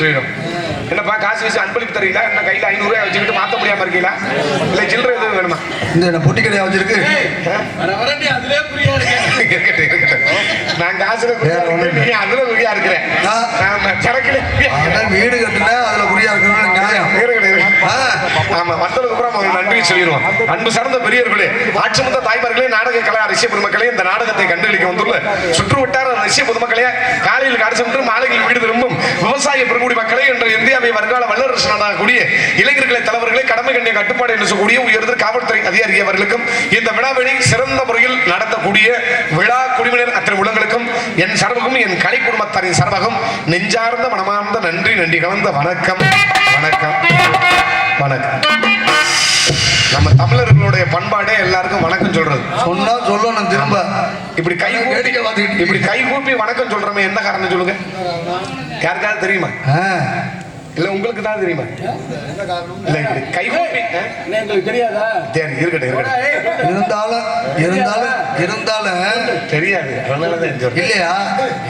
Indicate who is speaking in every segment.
Speaker 1: நன்றி சொல்லிடும் என்னப்பா காசு வச்சு அன்பளிப்பு தரீங்களா என்ன கையில் ஐநூறுரூவா வச்சுக்கிட்டு மாற்ற முடியாம இருக்கீங்களா? இல்லை சில்லறை எதுவும் வேணுமா?
Speaker 2: இந்த என்ன பொட்டி கடையா வச்சிருக்கு?
Speaker 1: நான் காசுல நீ அதுல குறியா இருக்கிறேன். ஆமா சரக்குல
Speaker 2: வீடு கட்டுனா அதுல குறியா இருக்கணும் நியாயம்
Speaker 1: இருக்கட்டும், இருக்கட்டும்.
Speaker 2: நம்ம
Speaker 1: ஆமா வந்ததுக்கு அப்புறம் நன்றி சொல்லிடுவோம். அன்பு சார்ந்த பெரியவர்களே ஆட்சிமுத்த தாய்மார்களே நாடக கலை ரசிக பெருமக்களே இந்த நாடகத்தை கண்டுகளிக்க வந்துள்ள சுற்று வட்டார பொதுமக்களே காலையில் காடு சென்று மாலையில் வீடு திரும்பும் விவசாய பெருங்குடி மக்களே என்ற இந்தியாவை வருங்கால வல்லரசு நாடாகக்கூடிய இளைஞர்களை தலைவர்களே கடமை கண்ணிய கட்டுப்பாடு என்று சொல்லக்கூடிய உயர்ந்த காவல்துறை அதிகாரி அவர்களுக்கும் இந்த விழாவினை சிறந்த முறையில் நடத்தக்கூடிய விழா குடிமையினர் அத்தனை உள்ளங்களுக்கும் என் சார்பகம் என் கலை குடும்பத்தாரின் சார்பாகவும் நெஞ்சார்ந்த மனமார்ந்த நன்றி நன்றி கலந்த வணக்கம். வணக்கம். வணக்கம். நம்ம தமிழர்களுடைய பண்பாடே எல்லாருக்கும் வணக்கம் சொல்றது.
Speaker 2: சொன்னா சொல்லணும் திரும்ப
Speaker 1: இப்படி கை இப்படி கை கூப்பி வணக்கம் சொல்றோமே என்ன காரணம் சொல்லுங்க? யாருக்காவது தெரியுமா. இல்ல உங்களுக்கு தான் தெரியுமா? இல்ல இப்படி கை கூப்பி ஆ?
Speaker 3: என்ன எங்களுக்கு தெரியாதா?
Speaker 1: சரி இருக்கட்டும் இருக்கட்டும்.
Speaker 2: இருந்தாலும் இருந்தாலும் இருந்தாலும்.
Speaker 1: தெரியாது
Speaker 2: இல்லையா?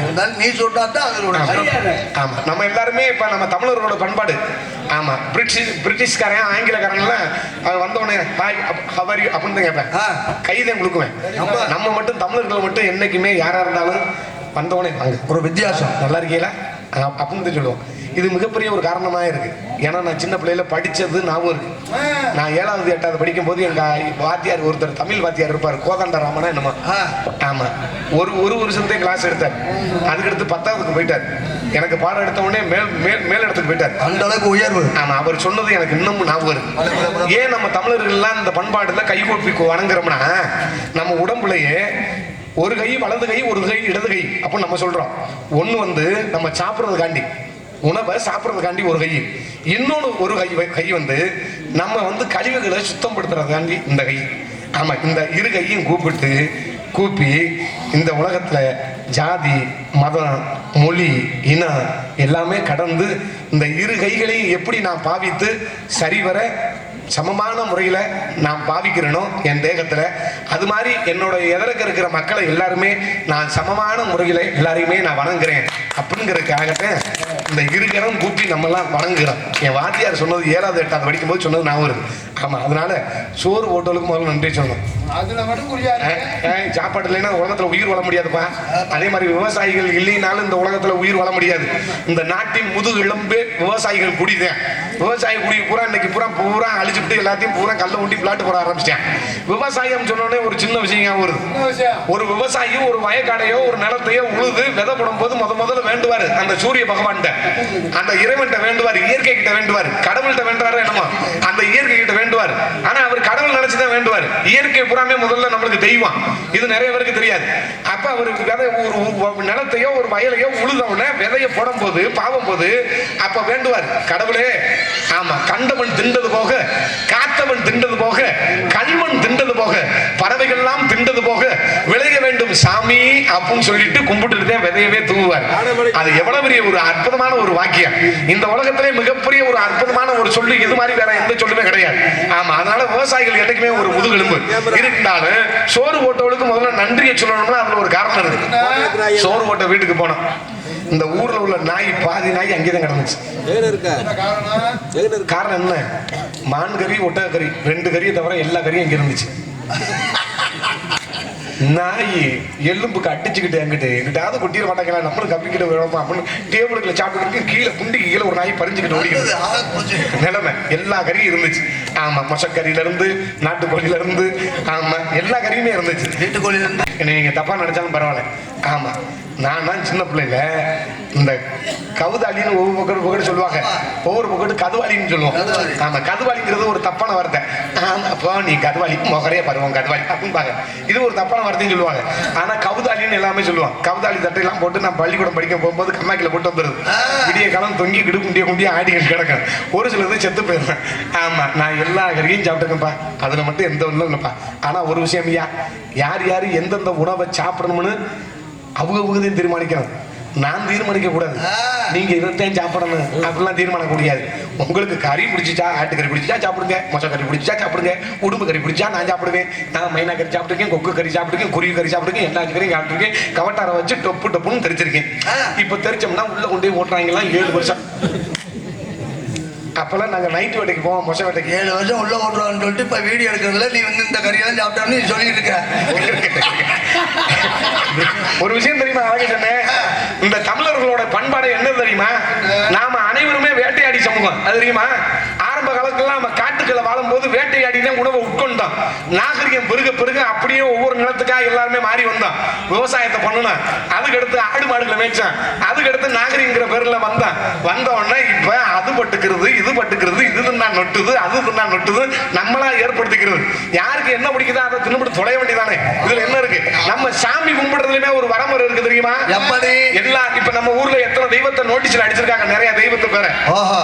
Speaker 2: இருந்தாலும் நீ சொன்னா தான் அதோட சிறப்பு.
Speaker 1: ஆமா. நம்ம எல்லாருமே இப்ப நம்ம தமிழர்களோட பண்பாடு. ஆமா. பிரிட்டிஷ் பிரிட்டிஷ்காரன் ஆங்கிலக்காரன் எல்லாம் அவன் வந்தவனே ஹாய் ஹவர் யூ அப்படின்னு தான் கேட்பேன்.
Speaker 2: ஆ.
Speaker 1: கைதான் கொடுக்குவேன்
Speaker 2: நம்ம-
Speaker 1: நம்ம மட்டும் தமிழர்கள் மட்டும் என்னைக்குமே யாரா இருந்தாலும் வந்தவனே வாங்க.
Speaker 2: ஒரு வித்தியாசம்.
Speaker 1: நல்லா இருக்கீங்களா? அப்படின்னு தான் சொல்லுவோம். இது மிகப்பெரிய ஒரு காரணமா இருக்கு. ஏன்னா நான் சின்ன பிள்ளையில படிச்சது ஞாபகம் இருக்கு. நான் ஏழாவது எட்டாவது படிக்கும் போது எங்க வாத்தியார் ஒருத்தர் தமிழ் வாத்தியார் இருப்பார் கோதண்ட ராமனா என்னமா.
Speaker 2: ஆ.
Speaker 1: ஆமா. ஒரு ஒரு வருஷத்தையும் கிளாஸ் எடுத்தார். அதுக்கடுத்து பத்தாவதுக்கு போயிட்டார். எனக்கு பாடம் எடுத்த உடனே மேல் மேல் மேல் இடத்துக்கு போயிட்டார்.
Speaker 2: அந்த அளவுக்கு உயர்வு.
Speaker 1: ஆமா அவர் சொன்னது எனக்கு இன்னமும் ஞாபகம் இருக்கு. ஏன் நம்ம தமிழர்கள்லாம் இந்த பண்பாடுல கைகூப்பி வணங்குறோம்னா நம்ம உடம்புலயே ஒரு கை வலது கை ஒரு கை இடது கை அப்போ நம்ம சொல்றோம். ஒன்று வந்து நம்ம சாப்பிட்றதுக்காண்டி உணவை சாப்பிட்றதுக்காண்டி ஒரு கை. இன்னொன்று ஒரு கை கை வந்து நம்ம வந்து கழிவுகளை சுத்தம் படுத்துறதுக்காண்டி இந்த கை. ஆமாம் இந்த இரு கையும் கூப்பிட்டு கூப்பி இந்த உலகத்தில் ஜாதி மதம் மொழி இனம் எல்லாமே கடந்து இந்த இரு கைகளையும் எப்படி நான் பாவித்து சரிவர சமமான முறையில் நான் பாவிக்கிறேனோ என் தேகத்தில் அது மாதிரி என்னோட எதற்கு இருக்கிற மக்களை எல்லாருமே நான் சமமான முறையில் எல்லாரையுமே நான் வணங்குறேன் அப்படிங்கிறதுக்காகத்தான் இந்த இருகரம் கூப்பி நம்மெல்லாம் வணங்குகிறோம். என் வாத்தியார் சொன்னது ஏழாவது எட்டாவது படிக்கும்போது சொன்னது நான் வருது. ஆமாம் அதனால சோறு ஓட்டலுக்கு முதல்ல நன்றி சொல்லணும்.
Speaker 3: அதுல மட்டும்
Speaker 1: சாப்பாடு இல்லைன்னா உலகத்துல உயிர் வாழ முடியாதுப்பா. அதே மாதிரி விவசாயிகள் இல்லைனாலும் இந்த உலகத்துல உயிர் வாழ முடியாது. இந்த நாட்டின் முதுகு எலும்பே விவசாயிகள் குடிதான். விவசாய குடி பூரா இன்னைக்கு பூரா பூரா அழிச்சுட்டு எல்லாத்தையும் பூரா கல்ல ஊட்டி பிளாட் போட ஆரம்பிச்சிட்டேன். விவசாயம் சொன்னோடனே ஒரு சின்ன விஷயம் வருது. ஒரு விவசாயி ஒரு வயக்காடையோ ஒரு நிலத்தையோ உழுது விதை போடும் போது முத முதல்ல வேண்டுவாரு அந்த சூரிய பகவான்கிட்ட. அந்த இறைவன்கிட்ட வேண்டுவார் இயற்கை கிட்ட வேண்டுவார் கடவுள்கிட்ட வேண்டுவாரு என்னமா? அந்த இயற்கை கிட்ட வேண்டுவார். ஆனா அவர் கடவுள் நினைச்சுதான் வேண்டுவார். இயற்கை புறாமே முதல்ல நம்மளுக்கு தெய்வம். இது நிறைய பேருக்கு தெரியாது. அப்ப அவருக்கு விதை ஒரு நிலத்தையோ ஒரு வயலையோ உழுதவுடனே விதைய போடும் போது பாவம் போது அப்ப வேண்டுவார் கடவுளே ஆமா கண்டவன் திண்டது போக காத்தவன் திண்டது போக கல்வன் திண்டது போக பறவைகள்லாம் திண்டது போக விளைய வேண்டும் சாமி அப்படின்னு சொல்லிட்டு கும்பிட்டுட்டு தான் விதையவே தூவுவார். அது எவ்வளவு பெரிய ஒரு அற்புதமான ஒரு வாக்கியம். இந்த உலகத்திலே மிகப்பெரிய ஒரு அற்புதமான ஒரு சொல்லு இது மாதிரி வேற எந்த சொல்லுமே கிடையாது. ஆமா அதனால விவசாயிகள் என்னைக்குமே ஒரு முதுகெலும்பு இருந்தாலும் சோறு போட்டவளுக்கு முதல்ல நன்றியை சொல்லணும்னா அதுல ஒரு காரணம் இருக்கு. சோறு போட்ட வீட்டுக்கு போனோம். இந்த ஊர்ல உள்ள நாய் பாதி நாய் அங்கேதான் கிடந்துச்சு.
Speaker 3: காரணம்
Speaker 1: காரணம் என்ன? மான் கறி ஒட்டக கறி ரெண்டு கறியை தவிர எல்லா கறியும் இங்க இருந்துச்சு. நாய் எலும்புக்கு அடிச்சுக்கிட்டு எங்கிட்டு எங்கிட்டாவது கொட்டிட மாட்டாங்களா? நம்மளும் கப்பிக்கிட்டு விடணும் அப்படின்னு டேபிளுக்குள்ள சாப்பிட்டு கீழே குண்டிக்கு கீழே ஒரு நாய் பறிஞ்சுக்கிட்டு
Speaker 2: போச்சு.
Speaker 1: நிலைமை எல்லா கறியும் இருந்துச்சு. ஆமா மொசக்கறியில இருந்து நாட்டுக்கோழியில இருந்து ஆமா எல்லா கறியுமே இருந்துச்சு.
Speaker 2: வீட்டுக்கோழில இருந்து
Speaker 1: என்னை நீங்க தப்பா நினைச்சாலும் பரவாயில்ல. ஆமா நான் தான் சின்ன பிள்ளைல இந்த கவுதாலின்னு ஒவ்வொரு பக்கம் பக்கம் சொல்லுவாங்க. ஒவ்வொரு பக்கம் கதுவாளின்னு சொல்லுவோம்.
Speaker 2: கதுவாளி.
Speaker 1: ஆமா கதுவாளிங்கிறது ஒரு தப்பான வார்த்தை. அப்போ நீ கதுவாளி. முகரையே பருவம் கதுவாளி அப்படிம்பாங்க. இது ஒரு தப்பான வார்த்தைன்னு சொல்லுவாங்க. ஆனா கவுதாலின்னு எல்லாமே சொல்லுவாங்க. கவுதாலி தட்டையெல்லாம் போட்டு நான் பள்ளிக்கூடம் படிக்க போகும்போது கம்மாக்கில போட்டு வந்துருது. விடிய காலம் தொங்கி கிடு குண்டிய குண்டிய ஆடிக்கிட்டு கிடக்கும் ஒரு சிலது செத்து போயிருந்தேன் ஆமா நான் எல்லா கறியும் சாப்பிட்டுருக்கேன்ப்பா அதுல மட்டும் எந்த ஒன்றும் இல்லைப்பா. ஆனா ஒரு விஷயம் ஐயா யார் யார் எந்தெந்த உணவை சாப்பிடணும்னு அவங்க தீர்மானிக்கணும். நான் தீர்மானிக்க கூடாது. நீங்க இதைத்தான் சாப்பிடணும். அப்படிலாம் தீர்மானிக்க முடியாது. உங்களுக்கு கறி பிடிச்சிச்சா ஆட்டுக்கறி பிடிச்சா சாப்பிடுங்க. மொசை கறி பிடிச்சா சாப்பிடுங்க. உடும்பு கறி பிடிச்சா நான் சாப்பிடுவேன். நான் மைனா கறி சாப்பிட்டுருக்கேன் கொக்கு கறி சாப்பிட்டுருக்கேன் குருவி கறி சாப்பிட்டுருக்கேன் எல்லா கறியும் சாப்பிட்டுருக்கேன். கவட்டாரை வச்சு டொப்பு டொப்புன்னு தெரிச்சிருக்கேன். இப்போ தெரிச்சோம்னா உள்ள கொண்டு போய் ஓட்டுறாங்களாம் ஏழு வருஷம். அப்பெல்லாம் நாங்க நைட்டு வேட்டைக்கு போவோம் மொசை வேட்டைக்கு.
Speaker 2: ஏழு வருஷம் உள்ள ஓட்டுவான்னு சொல்லிட்டு இப்ப வீடியோ எடுக்கிறதுல நீ வந்து இந்த கறியெல்லாம் சாப்பிட்டான்னு நீ சொல்லிட்டு இருக்க.
Speaker 1: ஒரு விஷயம் தெரியுமா அழகு சொன்னேன் இந்த தமிழர்களோட பண்பாடு என்ன தெரியுமா? நாம அனைவருமே வேட்டையாடி சமூகம். அது தெரியுமா? ஆரம்ப காலத்துல நம்ம காட்டுக்குள்ள வாழும்போது வேட்டையாடி தான் உணவை உட்கொண்டோம். நாகரிகம் பெருக பெருக அப்படியே ஒவ்வொரு நிலத்துக்காக எல்லாருமே மாறி வந்தோம். விவசாயத்தை பண்ணணும். அதுக்கடுத்து ஆடு மாடுகளை மேய்ச்சோம். அதுக்கடுத்து நாகரிகங்கிற பேர்ல வந்தான் வந்த உடனே இப்ப பட்டுக்கிறது இது பட்டுக்கிறது இது தின்னா நொட்டுது அது தின்னா நொட்டுது நம்மளா ஏற்படுத்திக்கிறது. யாருக்கு என்ன பிடிக்குதோ அதை தின்னுபிட்டு தொலைய வேண்டியதானே? இதுல என்ன இருக்கு? நம்ம சாமி கும்பிடுறதுலயுமே ஒரு வரமுறை இருக்கு தெரியுமா?
Speaker 2: எப்படி?
Speaker 1: எல்லா இப்ப நம்ம ஊர்ல எத்தனை தெய்வத்தை நோட்டீஸ்ல அடிச்சிருக்காங்க? நிறைய தெய்வத்து பேரை.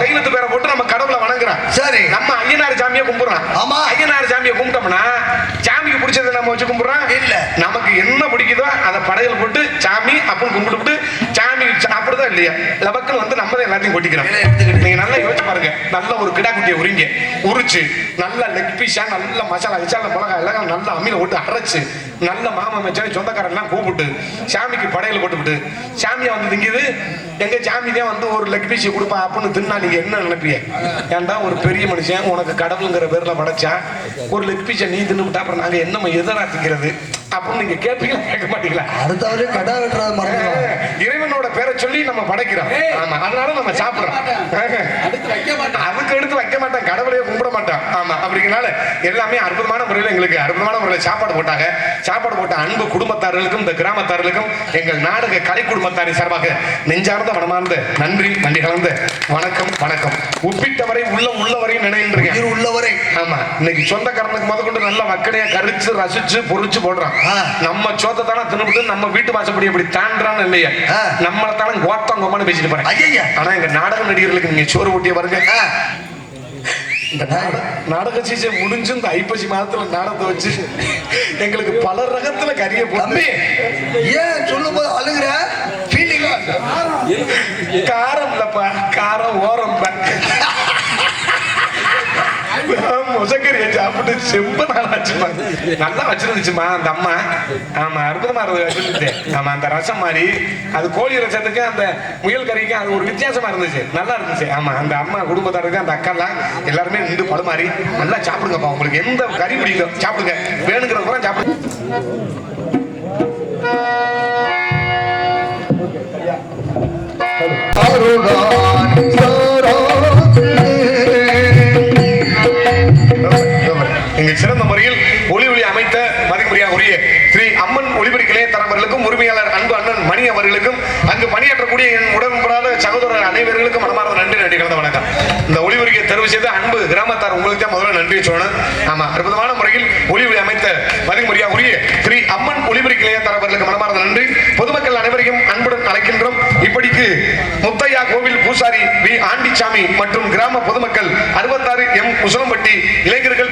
Speaker 1: தெய்வத்து பேரை போட்டு நம்ம கடவுளை வணங்குறோம்
Speaker 2: சரி.
Speaker 1: நம்ம ஐயனார் சாமியை கும்பிடுறோம்
Speaker 2: ஆமா.
Speaker 1: ஐயனார் சாமியை கும்பிட்டோம்னா சாமிக்கு பிடிச்சதை நம்ம வச்சு கும்பிடுறோம்?
Speaker 2: இல்ல.
Speaker 1: நமக்கு என்ன பிடிக்குதோ அதை படையல் போட்டு சாமி அப்படின்னு கும்பிட்டு சாப்பிடுதா இல்லையா? லபக்குன்னு வந்து நம்ம தான் எல்லாத்தையும் கொட்டிக்கிறோம். நீங்க நல்லா யோசிச்சு பாருங்க. நல்ல ஒரு கிடா குட்டியை உரிங்க. உரிச்சு நல்ல லெக் பீஸா நல்ல மசாலா கிசாலா மிளகா எல்லாம் நல்ல அம்மியில போட்டு அரைச்சு நல்ல மாமா மச்சான் சொந்தக்காரன் எல்லாம் கூப்பிட்டு சாமிக்கு படையல் போட்டுவிட்டு சாமியா வந்து திங்குது. எங்க சாமி தான் வந்து ஒரு லெக் பீஸ் கொடுப்பா அப்படின்னு தின்னா நீங்க என்ன நினைப்பீங்க? ஏன்டா ஒரு பெரிய மனுஷன் உனக்கு கடவுளுங்கிற பேர்ல படைச்சா ஒரு லெக் பீஸை நீ தின்னுவிட்டா அப்புறம் நாங்க என்ன எதனா திங்கிறது அப்படின்னு நீங்க கேட்பீங்களா கேட்க மாட்டீங்களா?
Speaker 2: அடுத்தவரே கடை வெட்டுறது மறந்துடுவாங்க
Speaker 1: இறைவனோட பேரை சொல்லி நம்ம படைக்கிறோம். ஆமா அதனால நம்ம சாப்பிடுறோம்.
Speaker 3: அடுத்து வைக்க மாட்டான்.
Speaker 1: அதுக்கு எடுத்து வைக்க மாட்டேன். கடவுளையே கும்பிட மாட்டான் ஆமா அப்படிங்கனால எல்லாமே அற்புதமான முறையில் எங்களுக்கு அற்புதமான முறையில் சாப்பாடு போட்டாங்க. சாப்பாடு போட்ட அன்பு குடும்பத்தார்களுக்கும் இந்த கிராமத்தார்களுக்கும் எங்கள் நாடக கலை குடும்பத்தாரின் சார்பாக நெஞ்சார்ந்த மனமார்ந்த நன்றி நன்றி கலந்த வணக்கம் வணக்கம். உப்பிட்டவரை உள்ள உள்ளவரை நினைன்றீங்க.
Speaker 2: உள்ளவரை.
Speaker 1: ஆமா இன்னைக்கு சொந்தக்காரனுக்கு முத கொண்டு நல்ல வக்கனையா கரிச்சு ரசிச்சு பொரிச்சு போடுறான். நம்ம சோத்தை தானே தின்னுபிட்டு நம்ம வீட்டு வாசப்படி அப்படி தாண்டான்னு இல்லையா. நம்மளை தானே கோத்தம் கோமான்னு பேசிட்டு போறேன். ஆனா எங்க நாடக நடிகர்களுக்கு நீங்க சோறு ஊட்டிய பாருங்க. இந்த நாட- நாடக சீசன் முடிஞ்சு இந்த ஐப்பசி மாதத்துல நாடகத்தை வச்சு எங்களுக்கு பல ரகத்துல கறிய போட்டு
Speaker 2: ஏன் சொல்லும் போது அழுகுற?
Speaker 1: காரம் இல்லப்பா காரம் ஓரம் முசக்கறியை சாப்பிட்டு செம்ப நாள் ஆச்சுமா நல்லா வச்சிருந்துச்சுமா அந்த அம்மா. ஆமா அற்புதமா இருந்தது வச்சிருந்தேன் ஆமா அந்த ரசம் மாதிரி அது கோழி ரசத்துக்கு அந்த முயல் கறிக்கு அது ஒரு வித்தியாசமா இருந்துச்சு. நல்லா இருந்துச்சு. ஆமா அந்த அம்மா குடும்பத்தாருக்கு அந்த அக்காலாம் எல்லாருமே நின்று படுமாறி நல்லா சாப்பிடுங்கப்பா உங்களுக்கு எந்த கறி பிடிக்கும்? சாப்பிடுங்க. வேணுங்கிற கூட சாப்பிடுங்க இங்கு சிறந்த ஒளி ஒளி அமைத்த மதிப்புரியாவுரிய ஸ்ரீ அம்மன் ஒளிபரி கிளைய தலைவர்களுக்கும் உரிமையாளர் அன்பு அண்ணன் மணி அவர்களுக்கும் அங்கு பணியாற்றக்கூடிய என் உடன்படாத சகோதரர் அனைவர்களுக்கும் மனமார்ந்த நன்றி நன்றி கலந்த வணக்கம். இந்த ஒளிபரிக்கை தெரிவு செய்த அன்பு கிராமத்தார் உங்களுக்கு தான் முதல்ல நன்றி சொல்லணும். ஆமா அற்புதமான முறையில் ஒளி ஒளி அமைத்த மதிப்புரியாவுரிய ஸ்ரீ அம்மன் ஒளிபரி கிளைய தலைவர்களுக்கு மனமார்ந்த நன்றி. பொதுமக்கள் அனைவரையும் அன்புடன் அழைக்கின்றோம். இப்படிக்கு முத்தையா கோவில் பூசாரி வி ஆண்டிச்சாமி மற்றும் கிராம பொதுமக்கள் அறுபத்தாறு எம் உசலம்பட்டி இளைஞர்கள்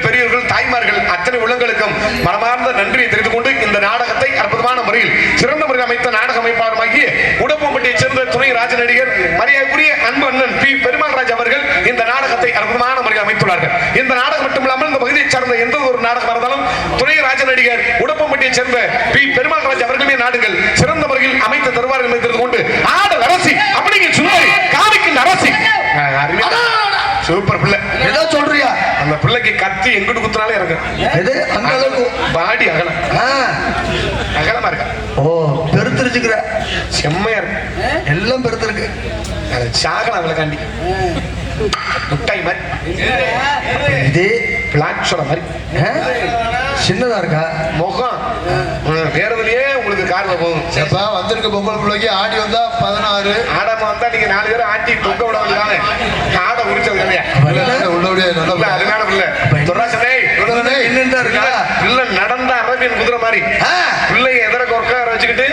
Speaker 1: உள்ளங்களுக்கும் மனமார்ந்த நன்றியை தெரிவித்துக் கொண்டு இந்த நாடகத்தை அற்புதமான முறையில் சிறந்த முறையில் அமைத்த நாடக அமைப்பாளருமாகிய உடப்பம்பட்டியைச் சேர்ந்த துணை ராஜ நடிகர் மரியாதைக்குரிய அன்பு அண்ணன் பி. பெருமாள் ராஜ் அவர்கள் இந்த நாடகத்தை அற்புதமான முறையில் அமைத்துள்ளார்கள். இந்த நாடகம் மட்டுமில்லாமல் இந்த பகுதியைச் சார்ந்த எந்த ஒரு நாடகம் இருந்தாலும் துணை ராஜ நடிகர் உடப்பம்பட்டியைச் சேர்ந்த பி. பெருமாள் ராஜ் அவர்களுமே நாடுகள் சிறந்த முறையில் அமைத்து தருவார்கள் என்று தெரிந்து கொண்டு ஆடு அரசி அப்படிங்கிற சுந்தரி காமிக்கின்ற அரசி. சூப்பர் பிள்ளை. பிள்ளைக்கு கத்தி எங்கிட்டு குத்துனாலே இறங்கும்
Speaker 2: எது? அந்த அளவுக்கு?
Speaker 1: பாடி அகலம். அகலமா இருக்கா?
Speaker 2: ஓ பெருத்திருச்சுக்கிற.
Speaker 1: செம்மையா இருக்கு.
Speaker 2: எல்லாம் பெருத்திருக்கு.
Speaker 1: சாகலாம் அவளுக்காண்டி முட்டாய் மாதிரி.
Speaker 2: இதே?
Speaker 1: பிளாக் மாதிரி?
Speaker 2: சின்னதா இருக்கா?
Speaker 1: முகம். கார்ல போகும்
Speaker 3: எப்ப வந்திருக்க பொம்பளை பிள்ளைக்கு ஆடி வந்தா பதினாறு.
Speaker 1: ஆடாம வந்தா நீங்க நாலு பேரும் ஆட்டி தொங்க விட வேண்டியதானே? ஆடை உரிச்சது கிடையாது
Speaker 3: உள்ளபடியே
Speaker 1: இல்ல,
Speaker 3: நல்ல
Speaker 1: அதனால பிள்ளை துராசனே
Speaker 2: உடனே என்னன்னு இருக்கா?
Speaker 1: பிள்ளை நடந்த அரபியன் குதிரை மாதிரி. பிள்ளைய எதிர உட்கார வச்சுக்கிட்டு.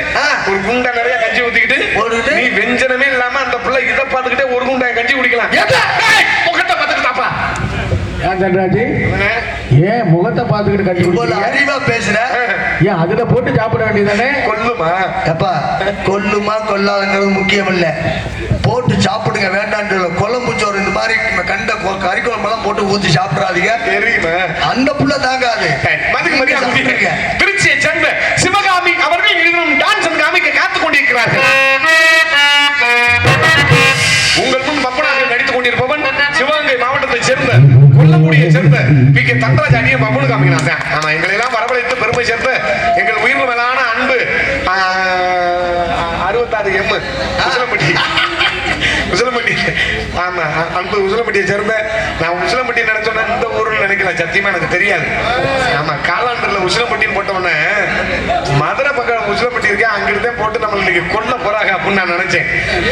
Speaker 1: ஒரு குண்டை நிறைய கஞ்சி ஊத்திக்கிட்டு? நீ வெஞ்சனமே இல்லாம அந்த பிள்ளை இதை பார்த்துக்கிட்டே ஒரு குண்டை கஞ்சி குடிக்கலாம்
Speaker 2: ஏப்பா?
Speaker 1: ஏய், முகத்தை பார்த்துக்கிட்டாப்பா
Speaker 3: ஏன் தன்ராஜி?
Speaker 4: ஏன் முகத்தை பார்த்துக்கிட்டு கட்டி?
Speaker 2: அறிவா பேசுற?
Speaker 4: ஏன் அதுல போட்டு சாப்பிட வேண்டியதானே
Speaker 1: கொல்லுமா?
Speaker 2: எப்பா கொல்லுமா கொல்லாதுங்கிறது முக்கியம் இல்ல போட்டு சாப்பிடுங்க வேண்டாம்னு சொல்ல. குழம்பு சோறு இந்த மாதிரி கண்ட கறி குழம்பெல்லாம் போட்டு ஊத்தி சாப்பிடாதீங்க.
Speaker 1: தெரியுமா?
Speaker 2: அந்த புள்ள தாங்காது.
Speaker 1: திருச்சியை சேர்ந்த சிவகாமி அவர்கள் டான்ஸ் காமிக்க காத்துக் கொண்டிருக்கிறார்கள். கொல்லங்குடியை சேர்ப்பு. பி கே தண்டராஜ் அணியை பப்பனு காமிக்கிறாங்க ஆமா எங்களை எல்லாம் வரவழைத்து பெருமை சேர்ப்பு எங்கள் உயிர் மேலான அன்பு ஆ, அறுபத்தாறு எம் உசிலம்பட்டி உசிலம்பட்டி ஆமா அ- அன்பு உசிலம்பட்டியை சேர்ந்த நான் உசிலம்பட்டி நினைச்சோன்னா இந்த ஊருன்னு நினைக்கல சத்தியமா எனக்கு தெரியாது. ஆமா காலாண்டர்ல உசிலம்பட்டின்னு போட்டவொடனே மதுரை பக்கம் உசிலம்பட்டி இருக்கேன் அங்கிட்டு போட்டு நம்ம இன்னைக்கு கொல்ல போறாங்க அப்படின்னு நான் நினைச்சேன்.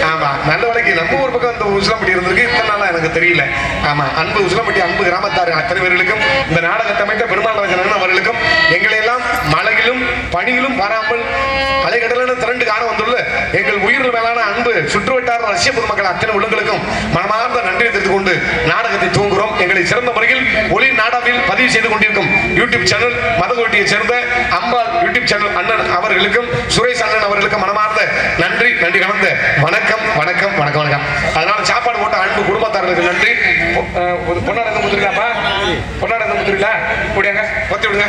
Speaker 1: ஆமா நல்ல வேலைக்கு நம்ம ஊர் பக்கம் இந்த உசிலம்பட்டி இருந்திருக்கு இத்தனை நாளா எனக்கு தெரியல. ஆமா அன்பு உசிலம்பட்டி அன்பு கிராமத்தார் அத்தனை பேர்களுக்கும் இந்த நாடகத்தை அமைத்த பெருமாள் ராஜன் அவர்களுக்கும் எங்களையெல்லாம் மழையிலும் பனியிலும் பாராமல் அலைகடலான திரண்டு காண வந்துள்ள எங்கள் உயிரில் மேலான அன்பு சுற்றுவட்டார ரஷ்ய பொதுமக்கள் அத்தனை உள்ளங்களுக்கும் மனமார்ந்த நன்றி தெரிந்து கொண்டு நாடகத்தை தூங்குகிறோம் எங்களை சிறந்த முறையில் ஒளி நாடாவில் பதிவு செய்து கொண்டிருக்கும் யூடியூப் சேனல் மதகோட்டியை சேர்ந்த அம்பாள் யூடியூப் சேனல் அண்ணன் அவர்களுக்கும் சுரேஷ் அண்ணன் அவர்களுக்கும் மனமார்ந்த நன்றி நன்றி கலந்த வணக்கம் வணக்கம் வணக்கம் வணக்கம். அதனால சாப்பாடு போட்ட அன்பு குடும்பத்தார்களுக்கு நன்றி. பொ- அஹ், ஒரு பொன்னாடகம் முத்திருக்காப்பா பொன்னாடகம் முத்திருக்கா கூடியாங்க பத்தி விடுங்க.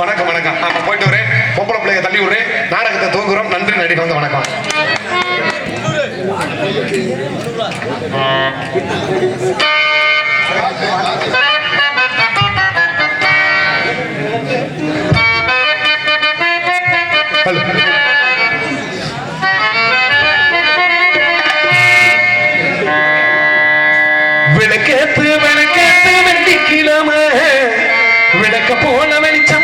Speaker 1: வணக்கம் வணக்கம். ஆமா போயிட்டு வரேன். பொம்பளை பிள்ளைய தள்ளி விடுறேன். நாடகத்தை தூங்குறோம் நன்றி நடிகை வந்து வணக்கம். ஹலோ விளக்கேத்து விளக்கேத்து வெள்ளிக்கிழமை விளக்க போன வெளிச்சம்